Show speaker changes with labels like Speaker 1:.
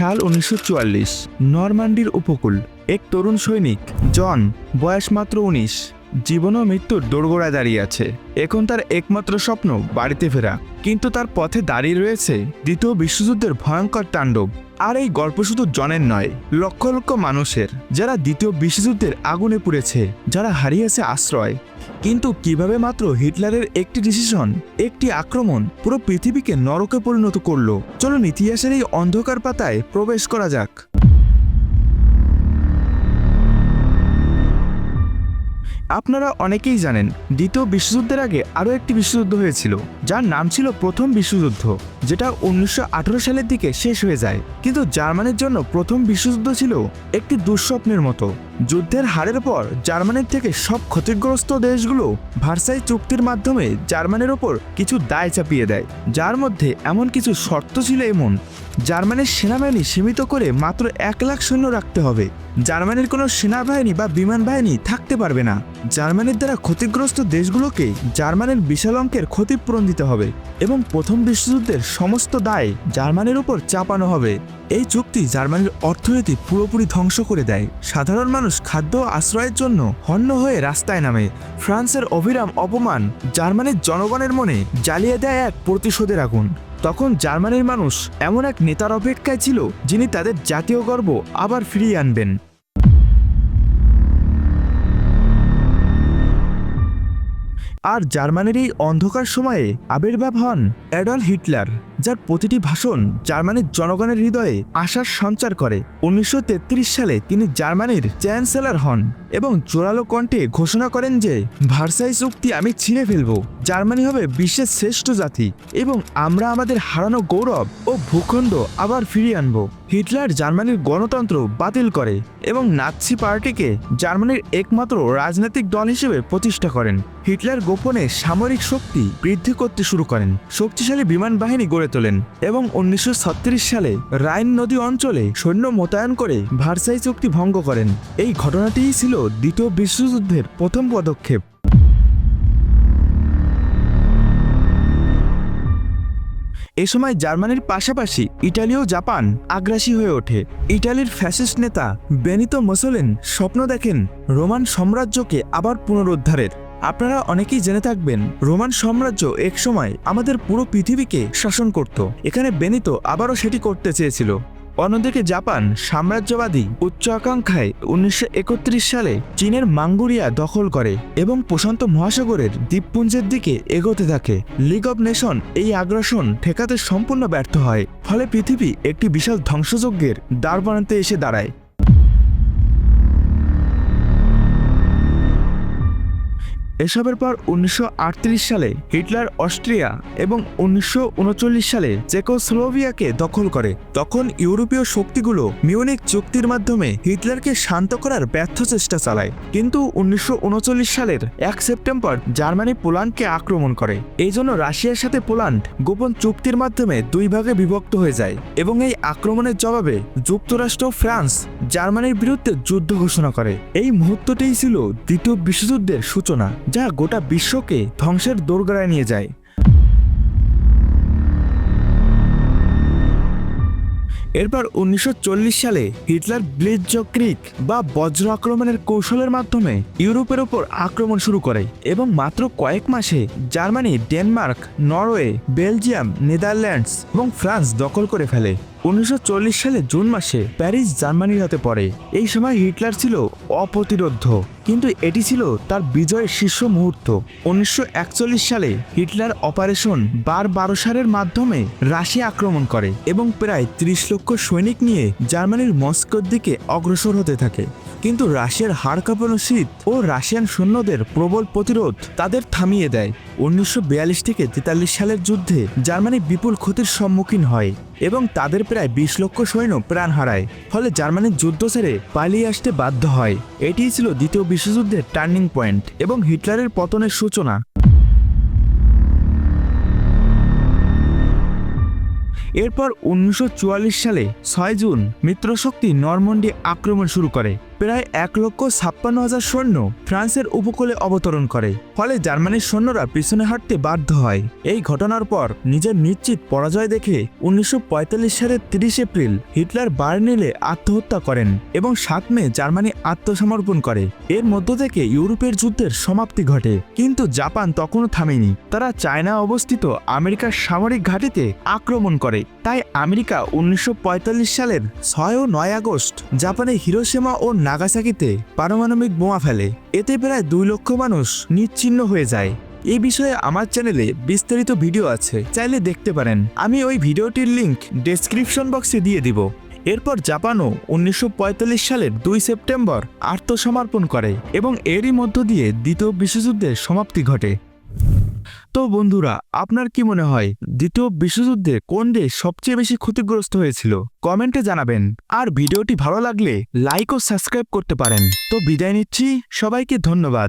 Speaker 1: সাল উনিশশো চুয়াল্লিশ নরমান্ডির উপকূল এক তরুণ সৈনিক জন বয়স মাত্র উনিশ। জীবন ও মৃত্যুর দোরগোড়ায় দাঁড়িয়ে আছে। এখন তার একমাত্র স্বপ্ন বাড়িতে ফেরা। কিন্তু তার পথে দাঁড়িয়ে রয়েছে দ্বিতীয় বিশ্বযুদ্ধের ভয়ঙ্কর তাণ্ডব। আর এই গল্প শুধু জনের নয়, লক্ষ লক্ষ মানুষের, যারা দ্বিতীয় বিশ্বযুদ্ধের আগুনে পুড়েছে, যারা হারিয়েছে আশ্রয়। কিন্তু কীভাবে মাত্র হিটলারের একটি ডিসিশন একটি আক্রমণ পুরো পৃথিবীকে নরকে পরিণত করল? চলুন ইতিহাসের এই অন্ধকার পাতায় প্রবেশ করা যাক। আপনারা অনেকেই জানেন, দ্বিতীয় বিশ্বযুদ্ধের আগে আরও একটি বিশ্বযুদ্ধ হয়েছিল, যার নাম ছিল প্রথম বিশ্বযুদ্ধ, যেটা উনিশশো আঠেরো সালের দিকে শেষ হয়ে যায়। কিন্তু জার্মানির জন্য প্রথম বিশ্বযুদ্ধ ছিল একটি দুঃস্বপ্নের মতো। যুদ্ধের হারের পর জার্মানির থেকে সব ক্ষতিগ্রস্ত দেশগুলো ভার্সাই চুক্তির মাধ্যমে জার্মানির ওপর কিছু দায় চাপিয়ে দেয়, যার মধ্যে এমন কিছু শর্ত ছিল এমন, জার্মানির সেনাবাহিনী সীমিত করে মাত্র এক লাখ সৈন্য রাখতে হবে। জার্মানির কোনো সেনাবাহিনী বা বিমান বাহিনী থাকতে পারবে না। জার্মানির দ্বারা ক্ষতিগ্রস্ত দেশগুলোকে জার্মানির বিশাল অঙ্কের ক্ষতিপূরণ দিতে হবে এবং প্রথম বিশ্বযুদ্ধের সমস্ত দায় জার্মানির উপর চাপানো হবে। এই চুক্তি জার্মানির অর্থনীতি পুরোপুরি ধ্বংস করে দেয়। সাধারণ মানুষ খাদ্য আশ্রয়ের জন্য হন্য হয়ে রাস্তায় নামে। ফ্রান্সের অবিরাম অপমান জার্মানির জনগণের মনে জ্বালিয়ে দেয় এক প্রতিশোধের আগুন তখন জার্মানির মানুষ এমন এক নেতার অপেক্ষায় ছিল যিনি তাদের জাতীয় গর্ব আবার ফিরিয়ে আনবেন। আর জার্মানির এই অন্ধকার সময়ে আবির্ভাব হন অ্যাডল হিটলার। যার প্রতিটি ভাষণ জার্মানির জনগণের হৃদয়ে আশার সঞ্চার করে। উনিশশো তেত্রিশ সালে তিনি জার্মানির চ্যান্সেলর হন এবং জোরালো কণ্ঠে ঘোষণা করেন যে, ভার্সাই চুক্তি আমি ছিঁড়ে ফেলব। জার্মানি হবে বিশ্বের শ্রেষ্ঠ জাতি এবং আমরা আমাদের হারানো গৌরব ও ভূখণ্ড আবার ফিরিয়ে আনব। হিটলার জার্মানির গণতন্ত্র বাতিল করে এবং নাৎসি পার্টিকে জার্মানির একমাত্র রাজনৈতিক দল হিসেবে প্রতিষ্ঠা করেন। হিটলার গোপনে সামরিক শক্তি বৃদ্ধি করতে শুরু করেন। শক্তিশালী বিমান বাহিনী গড়ে তোলেন এবং উনিশশো সালে রাইন নদী অঞ্চলে সৈন্য মোতায়েন করে ভার্সাই চুক্তি ভঙ্গ করেন। এই ঘটনাটিই ছিল দ্বিতীয় বিশ্বযুদ্ধের প্রথম পদক্ষেপ। এ সময় জার্মানির পাশাপাশি ইটালি ও জাপান আগ্রাসী হয়ে ওঠে। ইটালির ফ্যাসিস্ট নেতা বেনিতো মুসোলিন স্বপ্ন দেখেন রোমান সাম্রাজ্যকে আবার পুনরুদ্ধারের। আপনারা অনেকেই জেনে থাকবেন, রোমান সাম্রাজ্য এক সময় আমাদের পুরো পৃথিবীকে শাসন করত। এখানে বেনিতো আবারও সেটি করতে চেয়েছিল। অন্যদিকে জাপান সাম্রাজ্যবাদী উচ্চ আকাঙ্ক্ষায় উনিশশো একত্রিশ সালে চীনের মাঙ্গুরিয়া দখল করে এবং প্রশান্ত মহাসাগরের দ্বীপপুঞ্জের দিকে এগোতে থাকে। লিগ অব নেশন এই আগ্রাসন ঠেকাতে সম্পূর্ণ ব্যর্থ হয়, ফলে পৃথিবী একটি বিশাল ধ্বংসযজ্ঞের দ্বার বানাতে এসে দাঁড়ায়। এসবের পর উনিশশো আটত্রিশ সালে হিটলার অস্ট্রিয়া এবং উনিশশো উনচল্লিশ সালে চেকোস্লোভিয়াকে দখল করে। তখন ইউরোপীয় শক্তিগুলো মিউনিক চুক্তির মাধ্যমে হিটলারকে শান্ত করার ব্যর্থ চেষ্টা চালায়। কিন্তু উনিশশো উনচল্লিশ সালের এক সেপ্টেম্বর জার্মানি পোল্যান্ডকে আক্রমণ করে। এই জন্য রাশিয়ার সাথে পোল্যান্ড গোপন চুক্তির মাধ্যমে দুই ভাগে বিভক্ত হয়ে যায় এবং এই আক্রমণের জবাবে যুক্তরাষ্ট্র, ফ্রান্স, জার্মানির বিরুদ্ধে যুদ্ধ ঘোষণা করে। এই মুহূর্তটাই ছিল দ্বিতীয় বিশ্বযুদ্ধের সূচনা যা গোটা বিশ্বকে ধ্বংসের দোরগড়ায় নিয়ে যায়। এরপর উনিশশো চল্লিশ সালে হিটলার ব্লিজ ক্রিক বা বজ্র আক্রমণের কৌশলের মাধ্যমে ইউরোপের ওপর আক্রমণ শুরু করে এবং মাত্র কয়েক মাসে Germany, Denmark, Norway, Belgium, Netherlands এবং ফ্রান্স দখল করে ফেলে। উনিশশো চল্লিশ সালে জুন মাসে প্যারিস, জার্মানির হাতে পড়ে। এই সময় হিটলার ছিল অপ্রতিরোধ্য, কিন্তু এটি ছিল তার বিজয়ের শীর্ষ মুহূর্ত। উনিশশো একচল্লিশ সালে হিটলার অপারেশন বার বারোসারের মাধ্যমে রাশিয়া আক্রমণ করে এবং প্রায় ত্রিশ লক্ষ সৈনিক নিয়ে জার্মানির মস্কোর দিকে অগ্রসর হতে থাকে। কিন্তু রাশিয়ার হাড় কাঁপানো শীত ও রাশিয়ান সৈন্যদের প্রবল প্রতিরোধ তাদের থামিয়ে দেয়। উনিশশো বিয়াল্লিশ থেকে তেতাল্লিশ সালের যুদ্ধে জার্মানি বিপুল ক্ষতির সম্মুখীন হয় এবং তাদের প্রায় বিশ লক্ষ সৈন্য প্রাণ হারায়। ফলে জার্মানির যুদ্ধ ছেড়ে পালিয়ে আসতে বাধ্য হয়। এটিই ছিল দ্বিতীয় বিশ্বযুদ্ধের টার্নিং পয়েন্ট এবং হিটলারের পতনের সূচনা। এরপর উনিশশো চুয়াল্লিশ সালে ছয় জুন মিত্রশক্তি নরমন্ডি আক্রমণ শুরু করে। প্রায় এক লক্ষ ছাপ্পান্ন হাজার সৈন্য ফ্রান্সের উপকূলে অবতরণ করে। ফলে জার্মানির সৈন্যরা পিছনে হাঁটতে বাধ্য হয়। এই ঘটনার পর নিজের নিশ্চিত পরাজয় দেখে উনিশশো পঁয়তাল্লিশ সালের তিরিশ এপ্রিল হিটলার বার্নিলে আত্মহত্যা করেন এবং সাত মে জার্মানি আত্মসমর্পণ করে। এর মধ্য থেকে ইউরোপের যুদ্ধের সমাপ্তি ঘটে। কিন্তু জাপান তখনও থামেনি। তারা চায়না অবস্থিত আমেরিকার সামরিক ঘাঁটিতে আক্রমণ করে। তাই আমেরিকা উনিশশো পঁয়তাল্লিশ সালের ছয় ও নয় আগস্ট জাপানের হিরোসীমা ও নাগাসাকিতে পারমাণবিক বোমা ফেলে, এতে প্রায় দুই লক্ষ মানুষ নিশ্চিহ্ন হয়ে যায়। এই বিষয়ে আমার চ্যানেলে বিস্তারিত ভিডিও আছে, চাইলে দেখতে পারেন। আমি ওই ভিডিওটির লিংক ডেসক্রিপশন বক্সে দিয়ে দিব। এরপর জাপানও উনিশশো পঁয়তাল্লিশ সালের দুই সেপ্টেম্বর আত্মসমর্পণ করে এবং এরই মধ্য দিয়ে দ্বিতীয় বিশ্বযুদ্ধের সমাপ্তি ঘটে। তো বন্ধুরা, আপনার কি মনে হয় দ্বিতীয় বিশ্বযুদ্ধে কোন দেশ সবচেয়ে বেশি ক্ষতিগ্রস্ত হয়েছিল? কমেন্টে জানাবেন। আর ভিডিওটি ভালো লাগলে লাইক ও সাবস্ক্রাইব করতে পারেন। তো বিদায় নিচ্ছি। সবাইকে ধন্যবাদ।